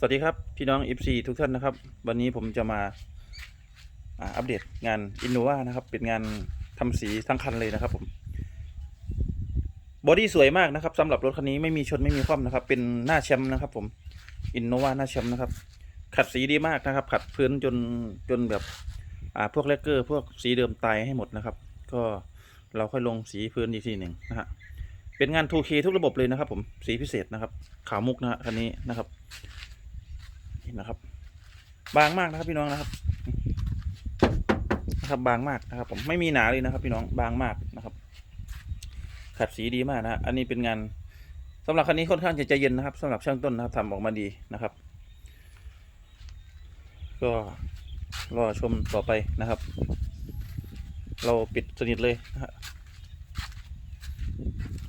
สวัสดีครับ พี่น้อง FC ทุกท่านนะครับ วันนี้ผมจะมาอัปเดตงาน Innova นะครับ เป็นงานทำสีทั้งคันเลยนะครับผมบอดี้สวยมากนะครับสำหรับรถคันนี้ไม่มีชนไม่มีคว่ำนะครับ เป็นหน้าแชมป์นะครับ ผม Innova หน้าแชมป์นะครับ ขัดสีดีมากนะครับ ขัดพื้นจนจนแบบอ่าพวกแลกเกอร์ พวกสีเดิมตายให้หมดนะครับ ก็เราค่อยลงสีพื้นอีกทีหนึ่งนะฮะเป็นงาน 2K ทุกระบบเลยนะครับ ผมสีพิเศษนะครับขาวมุกนะฮะคันนี้นะครับ นี่นะครับ บางมากนะครับพี่น้องนะครับนะครับบางมากนะครับ ผมไม่มีหนาเลยนะครับ พี่น้องบางมากนะครับ ขัดสีดีมากนะฮะอันนี้เป็นงานสำหรับคันนี้ค่อนข้างจะใจเย็นนะครับสำหรับช่างต้นนะครับทำออกมาดีนะครับ ก็รอชมต่อไปนะครับ เราปิดสนิทเลยนะฮะ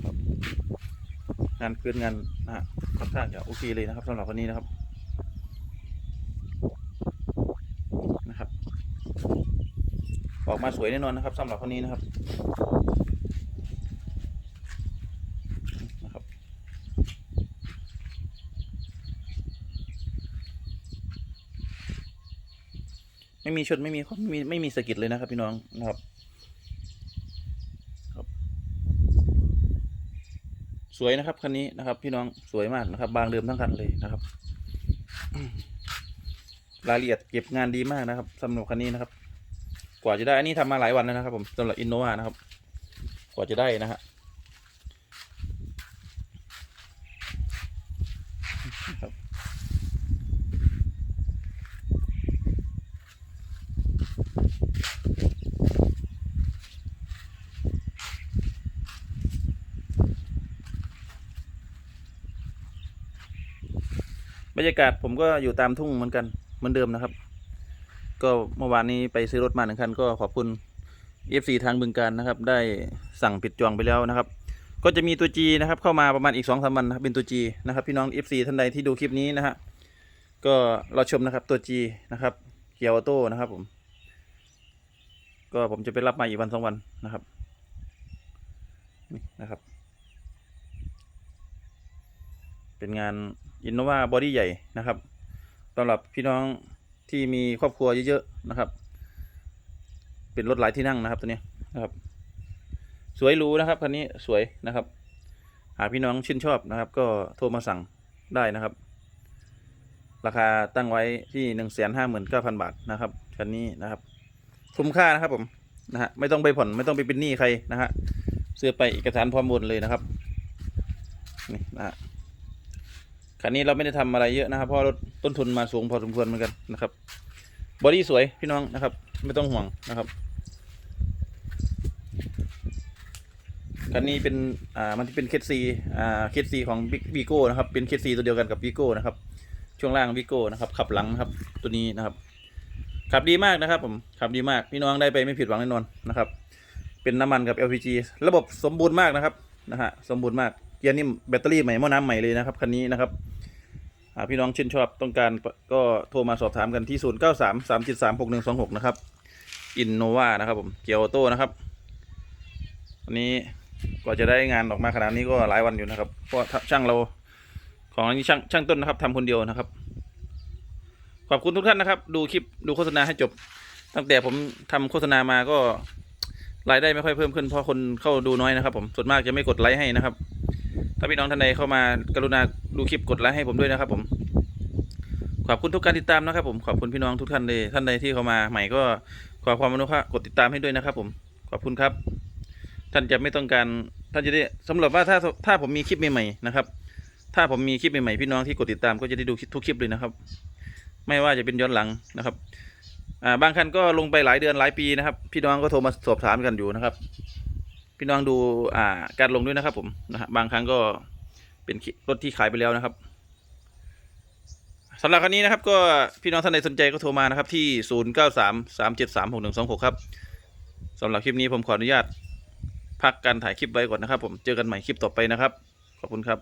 ครับงานพื้นงานนะฮะค่อนข้างจะโอเคเลยนะครับสำหรับคันนี้นะครับ ออกมาสวยแน่นอนนะครับสำหรับคนนี้นะครับนะครับ ไม่มีชนไม่มีไม่มีไม่มีสะกิดเลยนะครับ พี่น้องนะครับครับสวยนะครับคันนี้นะครับ พี่น้องสวยมากนะครับ บางเดิมทั้งคันเลยนะครับ รายละเอียดเก็บงานดีมากนะครับสำหรับคันนี้นะครับ กว่าจะได้อันนี้ทำมาหลายวันแล้วนะครับ ผมสำหรับอินโนวานะครับ กว่าจะได้นะฮะบรรยากาศผมก็อยู่ตามทุ่งเหมือนกันเหมือนเดิมนะครับ ก็เมื่อวานนี้ไปซื้อรถมาหนึ่งคันก็ขอบคุณ FC ทางบึงการนะครับ ได้สั่งปิดจองไปแล้วนะครับ ก็จะมีตัว G นะครับ เข้ามาประมาณอีกสองสามวันนะครับเป็นตัว G นะครับ พี่น้อง FC ท่านใดที่ดูคลิปนี้นะฮะก็รอชมนะครับตัว G นะครับเกียร์ออโต้นะครับผม ก็ผมจะไปรับมาอีกวันสองวันนะครับนี่นะครับ เป็นงานอินโนวาบอดี้ใหญ่นะครับสำหรับพี่น้อง ที่มีครอบครัวเยอะๆนะครับ เป็นรถหลายที่นั่งนะครับ ตัวนี้นะครับ สวยรูนะครับคันนี้สวยนะครับ หากพี่น้องชื่นชอบนะครับ ก็โทรมาสั่งได้นะครับ ราคาตั้งไว้ที่หนึ่งแสนห้าหมื่นเก้าพันบาทนะครับคันนี้นะครับคุ้มค่านะครับผมนะฮะไม่ต้องไปผ่อนไม่ต้องไปเป็นหนี้ใครนะฮะซื้อไปเอกสารพร้อมโอนเลยนะครับนี่นะฮะ คันนี้เราไม่ได้ทำอะไรเยอะนะครับ เพราะรถต้นทุนมาสูงพอสมควรเหมือนกันนะครับบอดี้สวยพี่น้องนะครับ ไม่ต้องห่วงนะครับคันนี้เป็นอ่ามันที่เป็นเคสซีอ่าเคสซีของบิ๊กวีโก้นะครับเป็นเคสซีตัวเดียวกันกับวีโก้นะครับ ช่วงล่างวีโก้นะครับขับหลังครับตัวนี้นะครับขับดีมากนะครับผมขับดีมากพี่น้องได้ไปไม่ผิดหวังแน่นอนนะครับ เป็นน้ำมันกับ LPG ระบบสมบูรณ์มากนะครับนะฮะสมบูรณ์มาก เกียร์นิ่แบตเตอรี่ใหม่หม้อน้ำใหม่เลยนะครับคันนี้นะครับพี่น้องชื่นชอบต้องการก็โทรมาสอบถามกันที่ 0 9 3 3 7 3 6 1 2 6 นะครับอินโนวานะครับผมเกียร์ออโต้นะครับอันนี้กว่าจะได้งานออกมาขนาดนี้ก็หลายวันอยู่นะครับเพราะช่างเราของนนี้ช่างช่างต้นนะครับทำคนเดียวนะครับ ขอบคุณทุกท่านนะครับ ดูคลิปดูโฆษณาให้จบ ตั้งแต่ผมทำโฆษณามาก็รายได้ไม่ค่อยเพิ่มขึ้นเพราะคนเข้าดูน้อยนะครับ ผมส่วนมากจะไม่กดไลค์ให้นะครับ ถ้าพี่น้องท่านใดเข้ามากรุณาดูคลิปกดไลค์ให้ผมด้วยนะครับผม ขอบคุณทุกการติดตามนะครับผม ขอบคุณพี่น้องทุกท่านเลยท่านใดที่เข้ามาใหม่ก็ขอความอนุเคราะห์กดติดตามให้ด้วยนะครับผม ขอบคุณครับ ท่านจะไม่ต้องการท่านจะได้สำหรับว่าถ้าถ้าผมมีคลิปใหม่ๆนะครับ ถ้าผมมีคลิปใหม่ๆพี่น้องที่กดติดตามก็จะได้ดูทุกคลิปเลยนะครับ ไม่ว่าจะเป็นย้อนหลังนะครับอ่าบางคันก็ลงไปหลายเดือนหลายปีนะครับ พี่น้องก็โทรมาสอบถามกันอยู่นะครับ พี่น้องดูอ่าการลงด้วยนะครับผมนะฮะบางครั้งก็เป็นรถที่ขายไปแล้วนะครับสำหรับคันนี้นะครับก็พี่น้องท่านใดสนใจก็โทรมานะครับที่ 0 9 3 3 7 3 6 1 2 6 ครับสำหรับคลิปนี้ผมขออนุญาตพักการถ่ายคลิปไว้ก่อนนะครับผมเจอกันใหม่คลิปต่อไปนะครับ ขอบคุณครับ